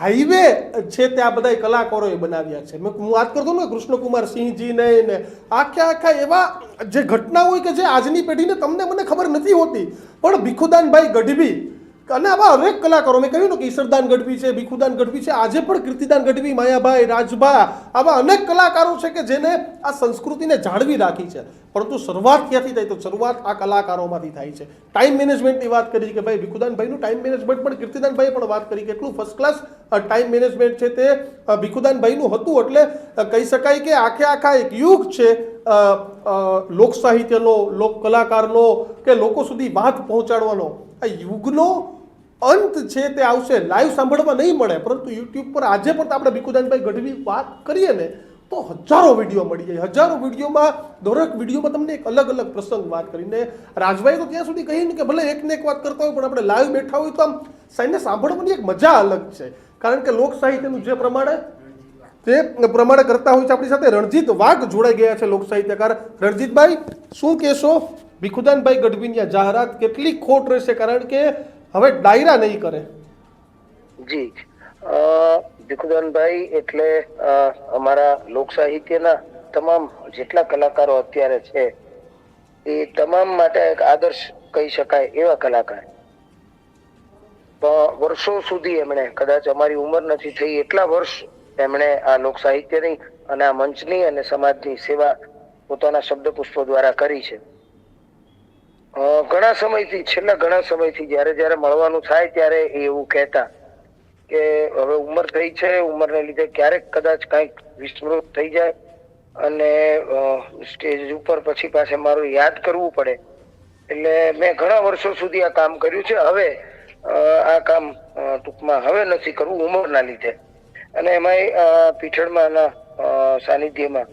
Highway છે તે આ બધા કલાકારોએ બનાવ્યા છે. મેં હું વાત કરતો ને કૃષ્ણકુમાર સિંહજી ને ને આખા આખા એવા જે ઘટના હોય કે જે આજની પેઢીને તમને મને ખબર નથી હોતી, પણ ભીખુદાનભાઈ ગઢવી અને આવા અનેક કલાકારો મેં કહ્યું ને કે ઈશ્વરદાન ગઢવી છે, ભીખુદાન ગઢવી છે, આજે પણ કીર્તિદાન ગઢવી, માયાભાઈ, રાજભા, આવા અનેક કલાકારો છે કે જેને આ સંસ્કૃતિને જાળવી રાખી છે. પરંતુ શરૂઆત ક્યાંથી થાય તો શરૂઆત આ કલાકારોમાંથી થાય છે. ટાઈમ મેનેજમેન્ટની વાત કરી કે ભાઈ, ભીખુદાનભાઈનું ટાઈમ મેનેજમેન્ટ પણ કીર્તિદાનભાઈએ પણ વાત કરી કે એટલું ફર્સ્ટ ક્લાસ ટાઈમ મેનેજમેન્ટ છે તે ભીખુદાનભાઈનું હતું. એટલે કહી શકાય કે આખે આખા એક યુગ છે લોક સાહિત્યનો લોક કલાકારનો કે લોકો સુધી વાત પહોંચાડવાનો. આ યુગનો અંત છે તે આવશે. લાઈવ સાંભળવા નહીં મળે. પરંતુ યુટ્યુબ પર આજે પણ આપણે ભીખુદાનભાઈ ગઢવી વાત કરીએ ને, તો હજારો વીડિયો મળી જાય. હજારો વિડીયોમાં, દરેક વિડીયોમાં તમને એક અલગ અલગ પ્રસંગ વાત કરીને રાજભાઈ તો ત્યાં સુધી કહીને કે ભલે એકને એક વાત કરતા હોય, પણ આપણે લાઈવ બેઠા હોય તો આમ સાઈને સાંભળવાની એક મજા અલગ છે. કારણ કે લોક સાહિત્યનું જે પ્રમાણે તે પ્રમાણે કરતા હોય છે આપણી સાથે, રણજીત વાઘ જોડાઈ ગયા છે લોક સાહિત્યકાર. રણજીતભાઈ, શું કહેશો? ભીખુદાનભાઈ ગઢવીની આ જાહેરાત કેટલી ખોટ રહેશે? કારણ કે હવે ડાયરા નહીં કરે. જી. ભીખુદાનભાઈ એટલે અમારા લોક તમામ જેટલા કલાકારો અત્યારે છે, એ તમામ માટે એક આદર્શ કહી શકાય એવા કલાકાર. વર્ષો સુધી એમણે, કદાચ અમારી ઉંમર નથી થઈ, એટલા વર્ષ એમણે આ લોક સાહિત્યની અને આ મંચની અને સમાજની સેવા પોતાના શબ્દ પુષ્પો દ્વારા કરી છે. ઘણા સમયથી, છેલ્લા ઘણા સમયથી જ્યારે જ્યારે મળવાનું થાય ત્યારે એ એવું કહેતા કે હવે ઉંમર થઈ છે, ઉંમરને લીધે ક્યારેક કદાચ કંઈક વિસ્મૃત થઈ જાય અને સ્ટેજ ઉપર પછી પાસે મારું યાદ કરવું પડે. એટલે મેં ઘણા વર્ષો સુધી આ કામ કર્યું છે. હવે આ કામ ટૂંકમાં હવે નથી કરવું ઉંમરના લીધે. અને એમાંય પીઠળમાંના સાનિધ્યમાં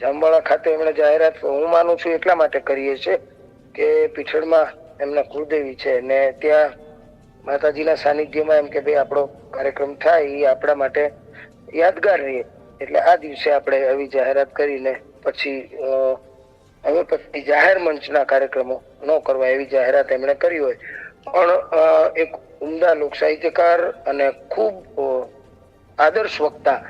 જામવાળા ખાતે એમણે જાહેરાત, હું માનું છું એટલા માટે કરીએ છે કે પીછળમાં એમના કુળદેવી છે ને ત્યાં માતાજીના સાનિધ્યમાં એમ કે ભાઈ આપણો કાર્યક્રમ થાય એ આપણા માટે યાદગાર રહે. એટલે આ દિવસે આપણે આવી જાહેરાત કરીને પછી હવે પછી જાહેર મંચના કાર્યક્રમો ન કરવા એવી જાહેરાત એમણે કરી હોય. પણ એક ઉમદા લોક સાહિત્યકાર અને ખૂબ આદર્શ વક્તા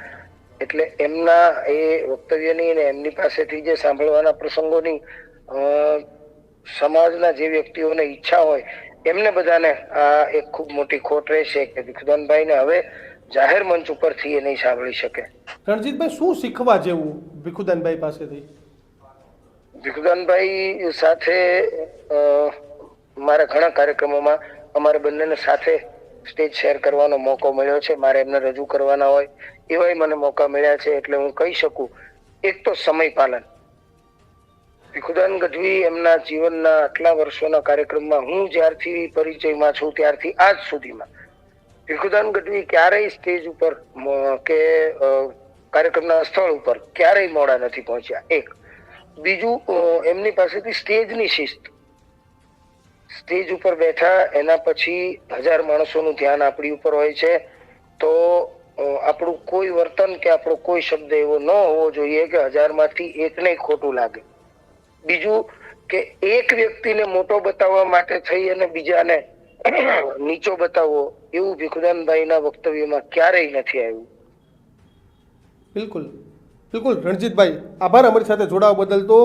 એટલે એમના એ વક્તવ્યની ને એમની પાસેથી જે સાંભળવાના પ્રસંગોની સમાજના જે વ્યક્તિઓને ઈચ્છા હોય એમને બધાને આ એક ખૂબ મોટી ખોટ રહેશે કે ભીખુદાનભાઈને હવે જાહેર મંચ ઉપરથી એ નહીં સાંભળી શકે. રણજીતભાઈ શું શીખવા જેવું ભીખુદાનભાઈ પાસેથી? ભીખુદાનભાઈ સાથે મારા ઘણા કાર્યક્રમોમાં અમારે બંનેને સાથે સ્ટેજ શેર કરવાનો મોકો મળ્યો છે. મારે એમને રજૂ કરવાના હોય એવાય મને મોકા મળ્યા છે એટલે હું કહી શકું એક તો સમય પાલન. ભીખુદાન ગઢવી એમના જીવનના આટલા વર્ષોના કાર્યક્રમમાં હું જ્યારથી પરિચયમાં છું ત્યારથી આજ સુધીમાં. ભીખુદાન ગઢવી ક્યારેય સ્ટેજ ઉપર કે કાર્યક્રમના સ્થળ ઉપર ક્યારેય મોડા નથી પહોંચ્યા. એક. બીજું એમની પાસેથી સ્ટેજની શિસ્ત. સ્ટેજ ઉપર બેઠા એના પછી હજાર માણસોનું ધ્યાન આપણી ઉપર હોય છે. તો આપણું કોઈ વર્તન કે આપણો કોઈ શબ્દ એવો ન હોવો જોઈએ કે હજારમાંથી એકને ખોટું લાગે. બીજું કે એક વ્યક્તિને મોટો બતાવવા માટે થઈ અને બીજાને નીચો બતાવવો, એવું ભીખુદાનભાઈના વક્તવ્યમાં ક્યારેય નથી આવ્યું. બિલકુલ. બિલકુલ, રણજીતભાઈ, આભાર અમારી સાથે જોડાવા બદલ તો.